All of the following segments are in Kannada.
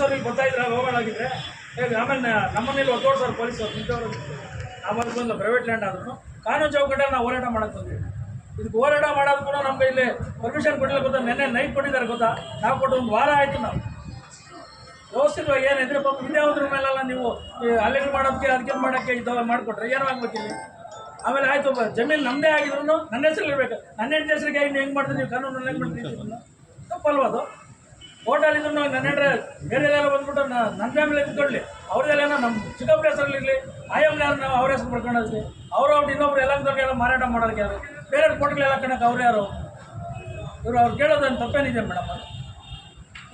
ಪೊಲೀಸರು ಇಲ್ಲಿ ಬರ್ತಾ ಇದ್ರೆ ಹೋಗೋಣಾಗಿದ್ರೆ ಹೇಗೆ ಆಮೇಲೆ ನ- ಸರ್ ಪೊಲೀಸ್ ಪೊಲೀಸರು ನಿಂತವರು. ಆಮೇಲೆ ಬಂದು ಪ್ರೈವೇಟ್ ಲ್ಯಾಂಡ್ ಆದ್ರೂ ಕಾನೂನು ಚೌಕಟ್ಟಲ್ಲಿ ನಾವು ಹೋರಾಟ ಮಾಡಕ್ಕೆ ಬಂದ್ವಿ. ಇದಕ್ಕೆ ಹೋರಾಟ ಮಾಡೋದು ಕೂಡ ನಮ್ಗೆ ಇಲ್ಲಿ ಪರ್ಮಿಷನ್ ಕೊಟ್ಟಿಲ್ಲ ಗೊತ್ತಾ? ನೆನ್ನೆ ನೈಟ್ ಕೊಟ್ಟಿದ್ದಾರೆ ಗೊತ್ತಾ? ನಾವು ಕೊಟ್ಟು ಒಂದು ವಾರ ಆಯಿತು ನಾವು. ವ್ಯವಸ್ಥಿತವಾಗಿ ಏನಿದ್ರೆ ಪಾಪ ಹೋದ್ರ ಮೇಲೆಲ್ಲ ನೀವು. ಅಲ್ಲಿಗೆ ಮಾಡೋದಕ್ಕೆ ಅದಕ್ಕೆ ಮಾಡೋಕ್ಕೆ ಇದೆಲ್ಲ ಮಾಡಿಕೊಟ್ರೆ ಏನೋ ಆಗ್ಬೇಕಿಲ್ಲ ಆಮೇಲೆ ಆಯಿತು ಜಮೀನು ನಮ್ಮದೇ ಆಗಿದ್ರು ನನ್ನ ಹೆಸರು ಇರಬೇಕು. ನನ್ನ ಹೆಂಡತಿ ಹೆಸರಿಗೆ ಇನ್ನು ಹೆಂಗೆ ಮಾಡ್ತೀವಿ ನೀವು? ಕಾನೂನು ಹೆಂಗೆ ಮಾಡ್ತೀವಿ ತಪ್ಪಲ್ವಾದು ತಪ್ಪಲ್ವಾ ಅದು? ಹೋಟೆಲಿಂದ ನನ್ನ ಹೆಂಡ್ರೆ ಎಲ್ಲ ಬಂದ್ಬಿಟ್ಟು ನನ್ನ ಫ್ಯಾಮಿಲಿ ಇದ್ಕೊಳ್ಳಿ ಅವ್ರದ್ದೆಲ್ಲ ನಮ್ಮ ಚಿಕ್ಕಪ್ಪ ಹೆಸರಲ್ಲಿರಲಿ ಯಾರು ನಾವು ಅವ್ರ ಹೆಸರು ಪಡ್ಕೊಂಡಿದ್ವಿ ಅವರು ಅವ್ರು ಇನ್ನೊಬ್ರು ಎಲ್ಲ ದೊಡ್ಡ ಮಾರಾಟ ಮಾಡೋಕ್ಕೆ ಯಾರು? ಬೇರೆ ಕೋಟ್ಗಳೆಲ್ಲ ಕಣಕ್ಕೆ ಅವ್ರು ಯಾರು? ಇವರು ಅವ್ರು ಕೇಳೋದನ್ನು ತಪ್ಪೇನಿದೆ ಮೇಡಮ್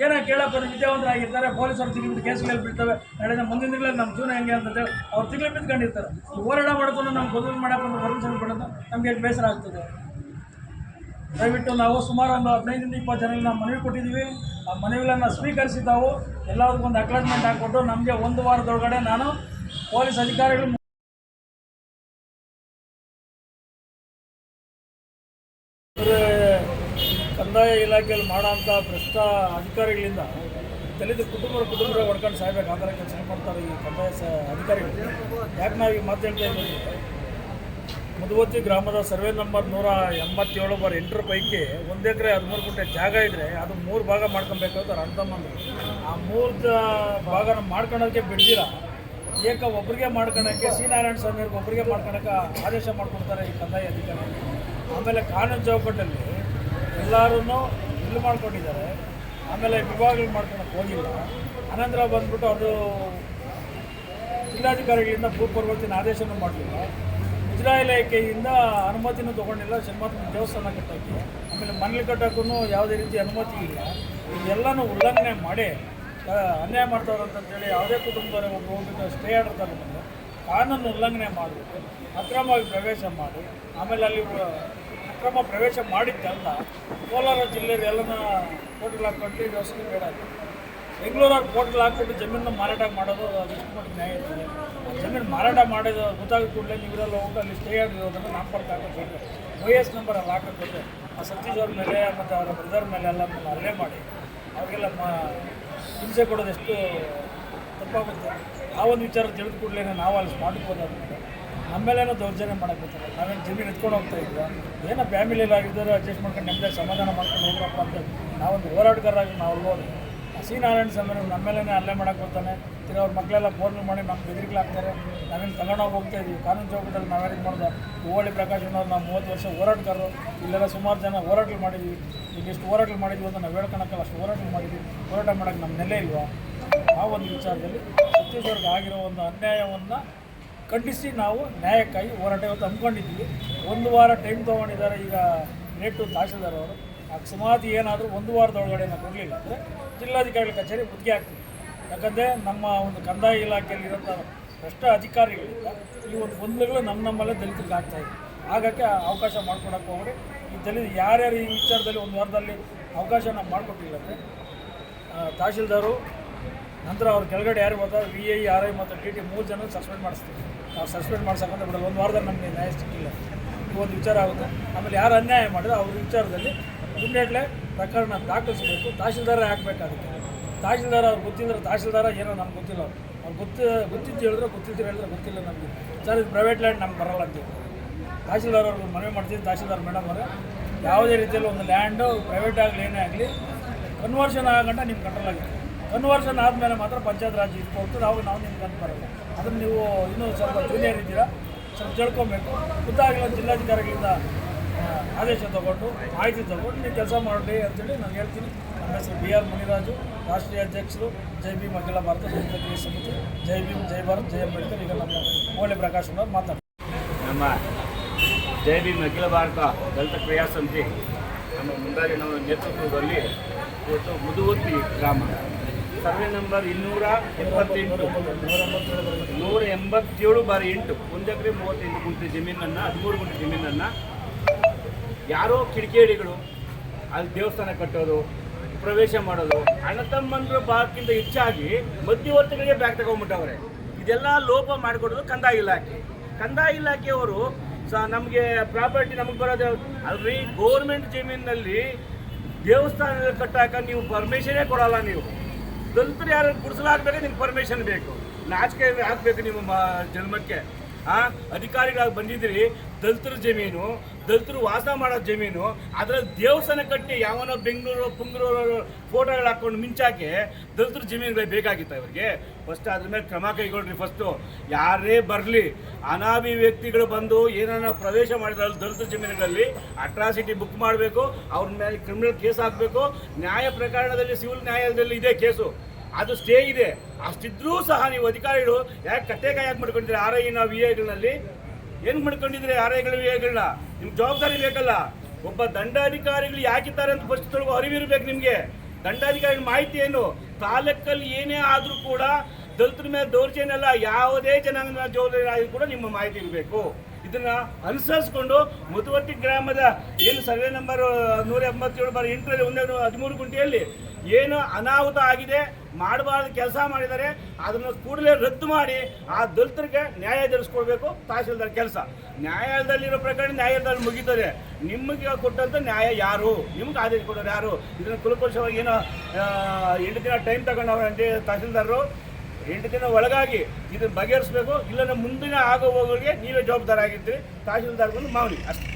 ಏನೋ ಪೊಲೀಸ್ ವಿದ್ಯಾವಂತರಾಗಿರ್ತಾರೆ ಪೊಲೀಸರು ತಿರುಗಿ ಕೇಸ್ಗಳಲ್ಲಿ ಬಿಡ್ತವೆ ನಡೆದ ಮುಂದಿನ ದಿನಗಳಲ್ಲಿ ನಮ್ಮ ಜೀವನ ಹೆಂಗೆ ಅಂತ ಹೇಳಿ ಅವ್ರು ತಿರುಗಿ ಬಿದ್ಕೊಂಡಿರ್ತಾರೆ ಹೋರಾಟ ಮಾಡ್ಕೊಂಡು ನಮ್ಮ ಬದುಕು ಮಾಡೋಕ್ಕೊಂದು ಪರ್ಮಿಷನ್ ಕೊಡೋದು ನಮಗೆ ಬೇಸರ ಆಗ್ತದೆ. ದಯವಿಟ್ಟು ನಾವು ಸುಮಾರು ಒಂದು ಹದಿನೈದರಿಂದ ಇಪ್ಪತ್ತು ಜನರಿಗೆ ನಾವು ಮನವಿ ಕೊಟ್ಟಿದ್ದೀವಿ. ಆ ಮನವಿಗಳನ್ನು ಸ್ವೀಕರಿಸಿದ್ದಾವು. ಎಲ್ಲದಕ್ಕೂ ಒಂದು ಅಕ್ಲಾಜ್ಮೆಂಟ್ ಹಾಕ್ಕೊಟ್ಟು ನಮಗೆ ಒಂದು ವಾರದೊಳಗಡೆ ನಾನು ಪೊಲೀಸ್ ಅಧಿಕಾರಿಗಳು ಕಂದಾಯ ಇಲಾಖೆಯಲ್ಲಿ ಮಾಡೋಂಥ ಭ್ರಷ್ಟ ಅಧಿಕಾರಿಗಳಿಂದ ದಲಿತ ಕುಟುಂಬ ಕುಟುಂಬ ಹೊಡ್ಕೊಂಡು ಸಾಯ್ಬೇಕು. ಆ ಥರ ಕೆಲಸ ಮಾಡ್ತಾರೆ ಈ ಕಂದಾಯ ಸ ಅಧಿಕಾರಿಗಳು. ಯಾಕೆ ನಾವು ಈಗ ಇದ್ದೀವಿ ಮುದುವತ್ತಿ ಗ್ರಾಮದ ಸರ್ವೆ ನಂಬರ್ ನೂರ ಎಂಬತ್ತೇಳು ಬಾರ್ ಎಂಟರ ಪೈಕಿ ಒಂದು ಎಕರೆ ಹದಿಮೂರು ಗುಂಟೆ ಜಾಗ ಇದ್ದರೆ ಅದು ಮೂರು ಭಾಗ ಮಾಡ್ಕೊಬೇಕಾದ್ರೆ ಅಣ್ತಮ್ಮಂದ್ರು ಆ ಮೂರು ಭಾಗನ ಮಾಡ್ಕೊಳೋಕ್ಕೆ ಬಿಡ್ದಿರ. ಏಕ ಒಬ್ಬರಿಗೆ ಮಾಡ್ಕೊಳಕ್ಕೆ ಸಿ ನಾರಾಯಣ ಸ್ವಾಮಿಯವ್ರಿಗೆ ಒಬ್ಬರಿಗೆ ಮಾಡ್ಕೊಳಕ್ಕೆ ಆದೇಶ ಮಾಡ್ಕೊಡ್ತಾರೆ ಈ ಕಂದಾಯ ಅಧಿಕಾರಿ. ಆಮೇಲೆ ಕಾನೂನು ಚೌಕಟ್ಟಲ್ಲಿ ಎಲ್ಲರೂ ಇಲ್ಲಿ ಮಾಡ್ಕೊಂಡಿದ್ದಾರೆ. ಆಮೇಲೆ ವಿಭಾಗಗಳು ಮಾಡ್ಕೊಳಕ್ಕೆ ಹೋಗಿಲ್ಲ. ಅನಂತರ ಬಂದ್ಬಿಟ್ಟು ಅವರು ಜಿಲ್ಲಾಧಿಕಾರಿಗಳಿಂದ ಭೂಪೂರ್ವತಿನ ಆದೇಶನೂ ಮಾಡಲಿಲ್ಲ. ಇಲಾಖೆಯಿಂದ ಅನುಮತಿನೂ ತೊಗೊಂಡಿಲ್ಲ ಶನ್ಮಾತ್ಮ ದೇವಸ್ಥಾನ ಕಟ್ಟೋಕ್ಕೆ ಆಮೇಲೆ ಮನೇಲಿ ಕಟ್ಟೋಕ್ಕೂ ಯಾವುದೇ ರೀತಿ ಅನುಮತಿ ಇಲ್ಲ. ಇದೆಲ್ಲನೂ ಉಲ್ಲಂಘನೆ ಮಾಡಿ ಅನ್ಯಾಯ ಮಾಡ್ತಾರೆ ಅಂತೇಳಿ ಯಾವುದೇ ಕುಟುಂಬದವರೇ ಒಬ್ಬ ಹೋಗ್ಬಿಟ್ಟು ಸ್ಟೇ ಆರ್ಡರ್ ತಗೊಂಡು ಕಾನೂನು ಉಲ್ಲಂಘನೆ ಮಾಡಿಬಿಟ್ಟು ಅಕ್ರಮವಾಗಿ ಪ್ರವೇಶ ಮಾಡಿ, ಆಮೇಲೆ ಅಲ್ಲಿ ಅಕ್ರಮ ಪ್ರವೇಶ ಮಾಡಿದ್ದಲ್ಲ, ಕೋಲಾರ ಜಿಲ್ಲೆಯಲ್ಲಿ ಎಲ್ಲನ ಹೋಟೆಲ್ ಹಾಕ್ಕೊಂಡು ವ್ಯವಸ್ಥೆ ಬೇಡ ಅದು. ಬೆಂಗಳೂರಲ್ಲಿ ಕೋರ್ಟ್ಗೆ ಹಾಕ್ಬಿಟ್ಟು ಜಮೀನನ್ನ ಮಾರಾಟ ಮಾಡೋದು ಎಷ್ಟು ಮಟ್ಟಿಗೆ ನ್ಯಾಯ ಇರ್ತದೆ ಜಮೀನು ಮಾರಾಟ ಮಾಡಿದ ಗೊತ್ತಾಗ ಕೂಡಲೇ ನೀವೆಲ್ಲ ಹೋಗಿ ಅಲ್ಲಿ ಸ್ಟೇ ಆಗಿರೋದನ್ನು ನಾಮಪರ್ಕ ಹಾಕೋದು ವೈ ಎಸ್ ನಂಬರ್ ಅಲ್ಲಿ ಹಾಕೋಬೇಕು ಆ ಸತೀಶ್ ಅವ್ರ ಮೇಲೆ ಮತ್ತು ಅವರ ಬ್ರದರ್ ಮೇಲೆ ಎಲ್ಲ ಅಲ್ಲೇ ಮಾಡಿ, ಅವರಿಗೆಲ್ಲ ಮ, ಹಿಂಸೆ ಕೊಡೋದು ಎಷ್ಟು ತಪ್ಪಾಗುತ್ತೆ? ಆ ಒಂದು ವಿಚಾರ ತಿಳಿದು ಕೂಡಲೇ ನಾವು ಅಲ್ಲಿ ಹೋದಾದ್ಮೇಲೆ ನಮ್ಮೇಲೇನೋ ದೌರ್ಜನ್ಯ ಮಾಡಕ್ಕೆ ಬರ್ತಾರೆ. ನಾವೇನು ಜಮೀನು ಎತ್ಕೊಂಡು ಹೋಗ್ತಾ ಇದ್ವಾ? ಏನೋ ಫ್ಯಾಮಿಲಿಯಲ್ಲಿ ಆಗಿದ್ದಾರೆ ಅಡ್ಜಸ್ಟ್ ಮಾಡ್ಕೊಂಡು ನಮ್ಮದೇ ಸಮಾಧಾನ ಮಾಡ್ಕೊಂಡು ಹೋಗ್ರಪ್ಪ ಅಂತ ನಾವೊಂದು ಹೋರಾಟಗಾರರಾಗಿ ನಾವು ಹೋಗಿ ಸಿ ನಾರಾಯಣ ಸ್ವಾಮಿ ನಮ್ಮ ಮೇಲೇ ಅಲ್ಲೇ ಮಾಡಕ್ಕೆ ಬರ್ತಾನೆ. ತಿರ್ಗಿ ಅವ್ರ ಮಕ್ಕಳೆಲ್ಲ ಫೋನ್ ಮಾಡಿ ನಮ್ಮ ಬೆದರಿಕೆ ಹಾಕ್ತಾರೆ. ನಾವೇನು ತಗೊಂಡೋಗಿ ಹೋಗ್ತಾ ಇದೀವಿ. ಕಾನೂನು ಚೌಕಟ್ಟಲ್ಲಿ ನಾವೇನು ಮಾಡೋದು? ಹೋಳಿ ಪ್ರಕಾಶ್ ಅನ್ನೋರು ನಾವು ಮೂವತ್ತು ವರ್ಷ ಹೋರಾಟಗಾರರು. ಇಲ್ಲೆಲ್ಲ ಸುಮಾರು ಜನ ಹೋರಾಟಗಳು ಮಾಡಿದ್ವಿ. ಈಗ ಎಷ್ಟು ಹೋರಾಟಗಳು ಮಾಡಿದ್ವಿ ಅಂತ ನಾವು ಹೇಳ್ಕೊಳಕ್ಕಲ್ಲ ಅಷ್ಟು ಹೋರಾಟಗಳು ಮಾಡಿದ್ವಿ. ಹೋರಾಟ ಮಾಡೋಕ್ಕೆ ನಮ್ಮ ನೆಲೆ ಇಲ್ವಾ? ಆ ಒಂದು ವಿಚಾರದಲ್ಲಿ ಛತ್ತೀಸ್ಗಢಕ್ಕೆ ಆಗಿರೋ ಒಂದು ಅನ್ಯಾಯವನ್ನು ಖಂಡಿಸಿ ನಾವು ನ್ಯಾಯಕ್ಕಾಗಿ ಹೋರಾಟ ಇವತ್ತು ಹಮ್ಮಿಕೊಂಡಿದ್ದೀವಿ. ಒಂದು ವಾರ ಟೈಮ್ ತೊಗೊಂಡಿದ್ದಾರೆ ಈಗ ನೇಟು ತಹಸೀಲ್ದಾರ್ ಅವರು. ಅಕಸ್ಮಾತ್ ಏನಾದರೂ ಒಂದು ವಾರದೊಳಗಡೆ ನಾವು ಕೊಡಲಿಲ್ಲ ಅಂದರೆ ಜಿಲ್ಲಾಧಿಕಾರಿಗಳ ಕಚೇರಿ ಮುತ್ತಿಗೆ ಆಗ್ತದೆ ಯಾಕಂದರೆ ನಮ್ಮ ಒಂದು ಕಂದಾಯ ಇಲಾಖೆಯಲ್ಲಿರೋಂಥ ಭ್ರಷ್ಟ ಅಧಿಕಾರಿಗಳಿಂದ ಈ ಒಂದು ಗೊಂದಲಗಳು ನಮ್ಮ ನಮ್ಮಲ್ಲೇ ದಲಿತರಿಗೆ ಆಗ್ತಾ ಇದೆ. ಹಾಗಾಗಿ ಅವಕಾಶ ಮಾಡ್ಕೊಡಕ್ಕೆ ಹೋಗ್ರಿ ಈ ದಲಿತ ಯಾರ್ಯಾರು ಈ ವಿಚಾರದಲ್ಲಿ ಒಂದು ವಾರದಲ್ಲಿ ಅವಕಾಶ ನಾವು ಮಾಡಿಕೊಟ್ಟಿಲ್ಲ ಅಂದರೆ ತಹಶೀಲ್ದಾರು, ನಂತರ ಅವ್ರ ಕೆಳಗಡೆ ಯಾರು ಬರ್ತಾರೆ ವಿ ಐ ಆರ್ ಐ ಮತ್ತು ಟಿ ಟಿ ಮೂರು ಜನ ಸಸ್ಪೆಂಡ್ ಮಾಡಿಸ್ತೀವಿ. ನಾವು ಸಸ್ಪೆಂಡ್ ಮಾಡ್ಸಕ್ಕಂತ ಬಿಡೋದು ಒಂದು ವಾರದಲ್ಲಿ ನಮಗೆ ನ್ಯಾಯ ಸಿಕ್ಕಿಲ್ಲ. ಈ ಒಂದು ವಿಚಾರ ಆಗುತ್ತೆ. ಆಮೇಲೆ ಯಾರು ಅನ್ಯಾಯ ಮಾಡಿದ್ರೆ ಅವ್ರ ವಿಚಾರದಲ್ಲಿ ಇಮ್ಮಿಡಿಯೇಟ್ಲೆ ಪ್ರಕರಣ ದಾಖಲಿಸಬೇಕು. ತಹಶೀಲ್ದಾರ ಅದಕ್ಕೆ ತಹಶೀಲ್ದಾರ್ ಅವ್ರು ಗೊತ್ತಿದ್ರೆ ತಹಶೀಲ್ದಾರ ಏನೋ ನಮ್ಗೆ ಗೊತ್ತಿಲ್ಲ ಅವ್ರು. ಅವ್ರು ಗೊತ್ತು, ಗೊತ್ತಿದ್ದು ಹೇಳಿದ್ರೆ ಗೊತ್ತಿದ್ದು ಹೇಳಿದ್ರೆ ಗೊತ್ತಿಲ್ಲ ನಮಗೆ. ಸರ್, ಇದು ಪ್ರೈವೇಟ್ ಲ್ಯಾಂಡ್ ನಮ್ಗೆ ಬರಲ್ಲ ಅಂತ. ತಹಶೀಲ್ದಾರ್ ಅವ್ರಿಗೆ ಮನವಿ ಮಾಡ್ತೀನಿ ತಹಶೀಲ್ದಾರ್ ಮೇಡಮ್ ಅವರೇ. ಯಾವುದೇ ರೀತಿಯಲ್ಲಿ ಒಂದು ಲ್ಯಾಂಡು ಪ್ರೈವೇಟ್ ಆಗಲಿ, ಏನೇ ಆಗಲಿ ಕನ್ವರ್ಷನ್ ಆಗಂಟ ನಿಮ್ಮ ಕಂಟ್ರೋಲ್ ಆಗಿದೆ ಕನ್ವರ್ಷನ್ ಆದಮೇಲೆ ಮಾತ್ರ ಪಂಚಾಯತ್ ರಾಜ್ ಇಟ್ಕೊಳ್ತು ನಾವು ನಾವು ನಿಮ್ಗೆ ಕಂಡು ಬರಲ್ಲ. ಅದನ್ನು ನೀವು ಇನ್ನೂ ಸ್ವಲ್ಪ ಜೂನಿಯರ್ ಇದ್ದೀರಾ, ಸ್ವಲ್ಪ ತಿಳ್ಕೊಬೇಕು. ಖುದ್ದಾಗಿಲ್ಲ ಜಿಲ್ಲಾಧಿಕಾರಿಗಳಿಂದ ಆದೇಶ ತಗೊಂಡು, ಮಾಹಿತಿ ತಗೊಂಡು ನೀವು ಕೆಲಸ ಮಾಡಲಿ ಅಂತೇಳಿ ನಾನು ಹೇಳ್ತೀನಿ. ನನ್ನ ಹೆಸರು ಬಿ ಆರ್ ಮುನಿರಾಜು, ರಾಷ್ಟ್ರೀಯ ಅಧ್ಯಕ್ಷರು ಜೈ ಬಿ ಅಖಿಲ ಭಾರತ ಸಂಘಟನೆ ಸಮಿತಿ. ಜೈ ಭೀಮ್, ಜೈ ಭಾರತ್ ಜಯ ಅಂಬೇಡ್ಕರ್. ಈಗ ನಮ್ಮ ಮೌಲ್ಯ ಪ್ರಕಾಶ್ ಅವರು ಮಾತಾಡ್ತಾರೆ. ನಮ್ಮ ಜೈ ಭೀಮ್, ಅಖಿಲ ಭಾರತ ದಲಿತ ಕ್ರಿಯಾ ಸಮಿತಿ ನಮ್ಮ ಮುಂದಾರಿ ನಮ್ಮ ನೇತೃತ್ವದಲ್ಲಿ ಇವತ್ತು ಮುದುವತ್ತಿ ಗ್ರಾಮ. ಸರ್ವೆ ನಂಬರ್ ಇನ್ನೂರ ಎಪ್ಪತ್ತೆಂಟು. ನೂರ ಎಂಬತ್ತೇಳು ಬಾರಿ ಎಂಟು. ಒಂದು ಎಕರೆ ಮೂವತ್ತೆಂಟು ಗುಂಟೆ ಜಮೀನನ್ನು, ಹದಿಮೂರು ಗುಂಟೆ ಜಮೀನನ್ನು ಯಾರೋ ಕಿಡಿಕೇಡಿಗಳು ಅಲ್ಲಿ ದೇವಸ್ಥಾನ ಕಟ್ಟೋದು, ಪ್ರವೇಶ ಮಾಡೋದು, ಅಣ್ಣ ತಮ್ಮಂದ್ರ ಭಾಗಕ್ಕಿಂತ ಹೆಚ್ಚಾಗಿ ಮಧ್ಯವರ್ತಿಗಳಿಗೆ ಬ್ಯಾಗ್ ತಗೊಂಡ್ಬಿಟ್ಟವ್ರೆ. ಇದೆಲ್ಲ ಲೋಪ ಮಾಡಿಕೊಡೋದು ಕಂದಾಯ ಇಲಾಖೆ. ಕಂದಾಯ ಇಲಾಖೆಯವರು ಸ ನಮಗೆ ಪ್ರಾಪರ್ಟಿ ನಮಗೆ ಬರೋದು ಅಲ್ರಿ, ಗೌರ್ಮೆಂಟ್ ಜಮೀನಿನಲ್ಲಿ ದೇವಸ್ಥಾನ ಕಟ್ಟಾಕ ನೀವು ಪರ್ಮಿಷನೇ ಕೊಡಲ್ಲ ನೀವು. ದಲಿತರು ಯಾರು ಗುಡಿಸಲಾಗ್ಬೇಕು ನಿಮ್ಗೆ ಪರ್ಮಿಷನ್ ಬೇಕು. ನಾಚಿಕೆ ಹಾಕ್ಬೇಕು ನಿಮ್ಮ ಜನ್ಮಕ್ಕೆ. ಆ, ಅಧಿಕಾರಿಗಳಾಗಿ ಬಂದಿದ್ರಿ ದಲಿತರ ಜಮೀನು, ದಲಿತರು ವಾಸ ಮಾಡೋ ಜಮೀನು, ಅದರಲ್ಲಿ ದೇವಸ್ಥಾನ ಕಟ್ಟಿ ಯಾವನೋ ಬೆಂಗಳೂರು, ಪುಂಗ್ಳೂರು ಫೋಟೋಗಳು ಹಾಕೊಂಡು ಮಿಂಚಾಕೆ ದಲಿತರ ಜಮೀನುಗಳೇ ಬೇಕಾಗಿತ್ತು ಅವರಿಗೆ ಫಸ್ಟ್ ಅದ್ರ ಮೇಲೆ ಕ್ರಮ ಕೈಗೊಳ್ರಿ ಫಸ್ಟು ಯಾರೇ ಬರಲಿ ಅನಾಮಿ ವ್ಯಕ್ತಿಗಳು ಬಂದು ಏನಾರ ಪ್ರವೇಶ ಮಾಡಿದ ದಲಿತ ಜಮೀನುಗಳಲ್ಲಿ ಅಟ್ರಾಸಿಟಿ ಬುಕ್ ಮಾಡಬೇಕು, ಅವ್ರ ಮೇಲೆ ಕ್ರಿಮಿನಲ್ ಕೇಸ್ ಹಾಕಬೇಕು. ನ್ಯಾಯ ಪ್ರಕರಣದಲ್ಲಿ ಸಿವಿಲ್ ನ್ಯಾಯಾಲಯದಲ್ಲಿ ಇದೆ ಕೇಸು ಅದು ಸ್ಟೇ ಇದೆ. ಅಷ್ಟಿದ್ರೂ ಸಹ ನೀವು ಅಧಿಕಾರಿಗಳು ಯಾಕೆ ಕಟ್ಟೆಕಾಯಿ ಯಾಕೆ ಮಾಡ್ಕೊಂಡಿದ್ರೆ ಆರ್ ಐನ ವಿ ಐಗಳಲ್ಲಿ ಏನು ಮಾಡ್ಕೊಂಡಿದ್ರೆ ಆರ್ ಐಗಳು ವಿ ಐಗಳನ್ನ ನಿಮ್ಗೆ ಜವಾಬ್ದಾರಿ ಬೇಕಲ್ಲ. ಒಬ್ಬ ದಂಡಾಧಿಕಾರಿಗಳು ಯಾಕಿದ್ದಾರೆ ಅಂತ ಫಸ್ಟ್ ತೊಳಗು ಅರಿವಿರ್ಬೇಕು ನಿಮಗೆ. ದಂಡಾಧಿಕಾರಿಗಳ ಮಾಹಿತಿ ಏನು? ತಾಲೂಕಲ್ಲಿ ಏನೇ ಆದರೂ ಕೂಡ ದಲಿತರ ಮೇಲೆ ದೌರ್ಜನ್ಯ ಅಲ್ಲ ಯಾವುದೇ ಜನಾಂಗದ ಆದರೂ ಕೂಡ ನಿಮ್ಮ ಮಾಹಿತಿ ಇರಬೇಕು. ಇದನ್ನ ಅನುಸರಿಸ್ಕೊಂಡು ಮುತುವರ್ತಿ ಗ್ರಾಮದ ಏನು ಸರ್ವೆ ನಂಬರ್ ನೂರ ಎಂಬತ್ತೇಳು ಬಾರಿ ಎಂಟರಲ್ಲಿ ಒಂದೇ ಹದಿಮೂರು ಗುಂಟೆಯಲ್ಲಿ ಏನು ಅನಾಹುತ ಆಗಿದೆ, ಮಾಡಬಾರ್ದು ಕೆಲಸ ಮಾಡಿದರೆ ಅದನ್ನು ಕೂಡಲೇ ರದ್ದು ಮಾಡಿ ಆ ದಲಿತರಿಗೆ ನ್ಯಾಯ ಧರಿಸ್ಕೊಳ್ಬೇಕು ತಹಸೀಲ್ದಾರ್ ಕೆಲಸ. ನ್ಯಾಯಾಲಯದಲ್ಲಿರೋ ಪ್ರಕರಣ ನ್ಯಾಯಾಲಯದಲ್ಲಿ ಮುಗೀತದೆ. ನಿಮಗೆ ಕೊಟ್ಟಂತ ನ್ಯಾಯ ಯಾರು? ನಿಮ್ಗೆ ಆದೇಶ ಕೊಡೋರು ಯಾರು? ಇದನ್ನು ಕುಲಕೋಶವಾಗಿ ಏನೋ ಎಂಟು ದಿನ ಟೈಮ್ ತಗೊಂಡವ್ರಂತೆ ತಹಸೀಲ್ದಾರರು. ಎಂಟು ದಿನ ಒಳಗಾಗಿ ಇದನ್ನು ಬಗೆಹರಿಸಬೇಕು ಇಲ್ಲ ಮುಂದಿನ ಆಗೋ ಹೋಗೋರಿಗೆ ನೀವೇ ತಹಶೀಲ್ದಾರ್ ಬಂದು ಮಾಮೂಲಿ ಅಷ್ಟೇ.